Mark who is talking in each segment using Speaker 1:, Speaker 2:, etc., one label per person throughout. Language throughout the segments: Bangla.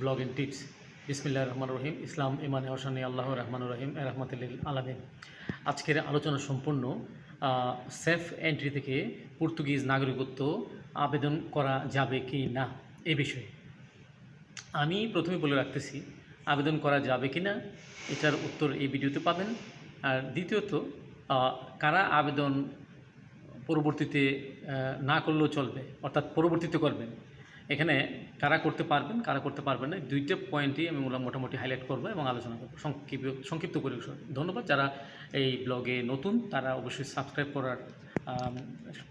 Speaker 1: Blog and tips. বিসমিল্লাহ রহমান রহিম। ইসলাম ইমান হোসানি আল্লাহ রহমান রহিম। রহমতুল্লিল আলমিন। আজকের আলোচনা সম্পূর্ণ সেফ এন্ট্রি থেকে পর্তুগিজ নাগরিকত্ব আবেদন করা যাবে কি না এ বিষয়ে। আমি প্রথমে বলে রাখতেছি, আবেদন করা যাবে কি না, এটার উত্তর এই ভিডিওতে পাবেন। আর দ্বিতীয়ত কারা আবেদন পরবর্তীতে না করলেও চলবে, অর্থাৎ পরবর্তীতে করবেন এখানে কারা করতে পারবেন, কারা করতে পারবেন না দুইটা পয়েন্টই আমি মোটা- মোটামুটি হাইলাইট করব এবং আলোচনা করব। সংক্ষিপ্ত সংক্ষিপ্ত পরিবেশন ধন্যবাদ। যারা এই ব্লগে নতুন, তারা অবশ্যই সাবস্ক্রাইব করার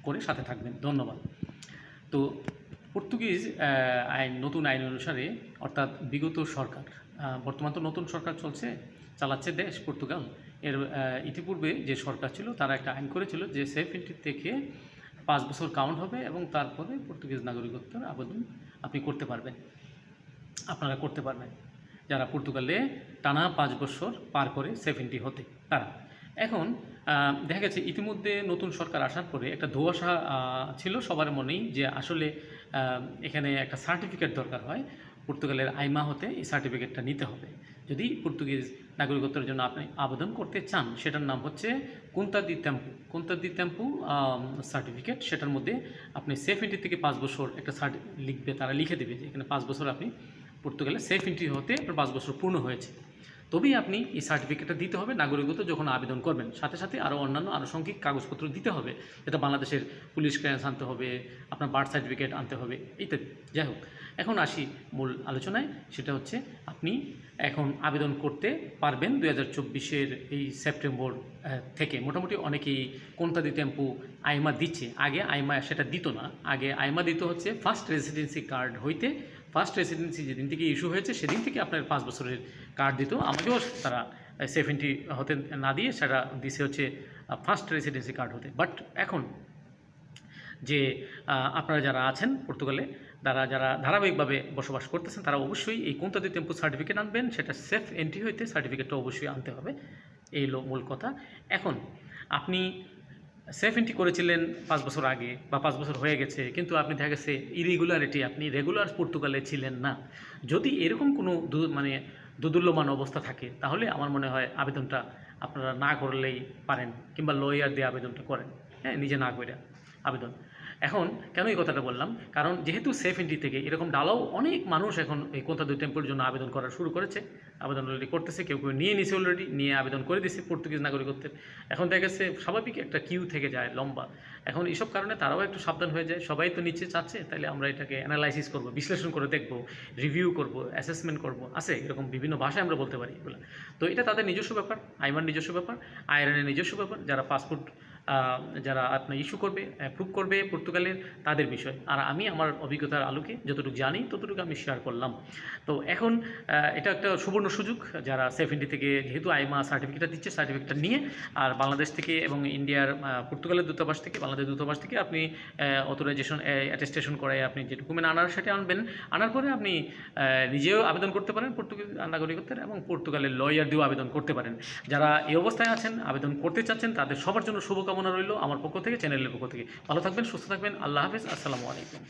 Speaker 1: করে সাথে থাকবেন। ধন্যবাদ। তো পর্তুগিজ আইন, নতুন আইন অনুসারে, অর্থাৎ বিগত সরকার বর্তমান তো নতুন সরকার চলছে, চালাচ্ছে দেশ পর্তুগাল এর ইতিপূর্বে যে সরকার ছিল, তারা একটা আইন করেছিল যে সেফ এন্ট্রি থেকে পাঁচ বছর কাউন্ট হবে এবং তারপরে পর্তুগিজ নাগরিকত্বের আবেদন আপনি করতে পারবেন। আপনারা করতে পারবেন। যারা পর্তুগালে টানা পাঁচ বছর পার করে সেভেন্টি হতে, তারা। এখন দেখা গেছে ইতিমধ্যে নতুন সরকার আসার পরে একটা ধোয়াশা ছিল সবার মনেই যে আসলে এখানে একটা সার্টিফিকেট দরকার হয়। পর্তুগালের আইমা হতে এই সার্টিফিকেটটা নিতে হবে। যদি পর্তুগিজ নাগরিকত্বের জন্য আপনি আবেদন করতে চান, সেটার নাম হচ্ছে কুন্তা দি টেম্পু কুন্তা দি টেম্পু সার্টিফিকেট সেটার মধ্যে আপনি সেফ এন্ট্রি থেকে পাঁচ বছর একটা লিখবে, তারা লিখে দেবে যে এখানে পাঁচ বছর আপনি পর্তুগালে সেফ এন্ট্রি হতে আপনার পাঁচ বছর পূর্ণ হয়েছে। তবেই আপনি এই সার্টিফিকেটটা দিতে হবে। নাগরিকত্ব যখন আবেদন করবেন, সাথে সাথে আরও অন্যান্য আনুষঙ্গিক কাগজপত্র দিতে হবে, যেটা বাংলাদেশের পুলিশ ক্লিয়ারেন্স আনতে হবে, আপনার বার্থ সার্টিফিকেট আনতে হবে, ইত্যাদি। যাই হোক, এখন আসি মূল আলোচনায়। সেটা হচ্ছে, আপনি এখন আবেদন করতে পারবেন দু হাজার চব্বিশের এই সেপ্টেম্বর থেকে। মোটামুটি অনেকেই কোনটা টেম্পু আইমা দিচ্ছে। আগে আইমা সেটা দিত না। আগে আইমা দিত হচ্ছে ফার্স্ট রেসিডেন্সি কার্ড হইতে ফার্স্ট রেসিডেন্সি যেদিন থেকে ইস্যু হয়েছে, সেদিন থেকে আপনার পাঁচ বছরের কার্ড দিত। আমাকেও তারা সেভেন্টি হতে না দিয়ে সেটা দিছে হচ্ছে ফার্স্ট রেসিডেন্সি কার্ড হতে। বাট এখন যে আপনারা যারা আছেন পর্তুগালে, তারা যারা ধারাবাহিকভাবে বসবাস করতেছেন, তারা অবশ্যই এই কোনতাদি টেম্পু সার্টিফিকেট আনবেন। সেটা সেফ এন্ট্রি হইতে সার্টিফিকেটটা অবশ্যই আনতে হবে। এই মূল কথা। এখন আপনি সেফ এন্ট্রি করেছিলেন পাঁচ বছর আগে বা পাঁচ বছর হয়ে গেছে, কিন্তু আপনি দেখা গেছে ইরেগুলারিটি আপনি রেগুলার পর্তুগালে ছিলেন না। যদি এরকম কোনো মানে দুদুল্যমান অবস্থা থাকে, তাহলে আমার মনে হয় আবেদনটা আপনারা না করলেই পারেন, কিংবা লয়ার দিয়ে আবেদনটা করেন। হ্যাঁ নিজে না করে আবেদন। এখন কেন এই কথাটা বললাম? কারণ যেহেতু সেফ এন্ট্রি থেকে এরকম ডালাও অনেক মানুষ এখন এই কোথা দুই টেম্পোর জন্য আবেদন করা শুরু করেছে। আবেদন অলরেডি করতেছে, কেউ কেউ নিয়ে নিছে অলরেডি নিয়ে আবেদন করে দিছে পর্তুগিজ নাগরিকত্বের। এখন দেখা গেছে স্বাভাবিক একটা কিউ থেকে যায় লম্বা। এখন এইসব কারণে তারাও একটু সাবধান হয়ে যায়, সবাই তো নিচ্ছে চাচ্ছে তাহলে আমরা এটাকে অ্যানালাইসিস করব, বিশ্লেষণ করে দেখব রিভিউ করব অ্যাসেসমেন্ট করব, আছে এরকম বিভিন্ন ভাষায় আমরা বলতে পারি এগুলো। তো এটা তাদের নিজস্ব ব্যাপার, আইমার নিজস্ব ব্যাপার আইরনের নিজস্ব ব্যাপার, যারা পাসপোর্ট যারা আপনার ইস্যু করবে অ্যাপ্রুভ করবে পর্তুগালের তাদের বিষয়। আর আমি আমার অভিজ্ঞতার আলোকে যতটুকু জানি, ততটুকু আমি শেয়ার করলাম। তো এখন এটা একটা সুবর্ণ সুযোগ যারা ইন্ডি থেকে যেহেতু আইমা সার্টিফিকেটটা দিচ্ছে সার্টিফিকেটটা নিয়ে, আর বাংলাদেশ থেকে এবং ইন্ডিয়ার পর্তুগালের দূতাবাস থেকে, বাংলাদেশ দূতাবাস থেকে আপনি অথরাইজেশন অ্যাটেস্টেশন করে আপনি যে ডকুমেন্ট আনার সেটা আনবেন। আনার পরে আপনি নিজেও আবেদন করতে পারেন পর্তুগিজ নাগরিকত্বের এবং পর্তুগালের লয়ার দিয়েও আবেদন করতে পারেন। যারা এই অবস্থায় আছেন, আবেদন করতে চাচ্ছেন, তাদের সবার জন্য শুভকামনা রইল আমার পক্ষ থেকে চ্যানেলের পক্ষ থেকে। ভালো থাকবেন, সুস্থ থাকবেন, আল্লাহ হাফিজ, আসসালামু আলাইকুম।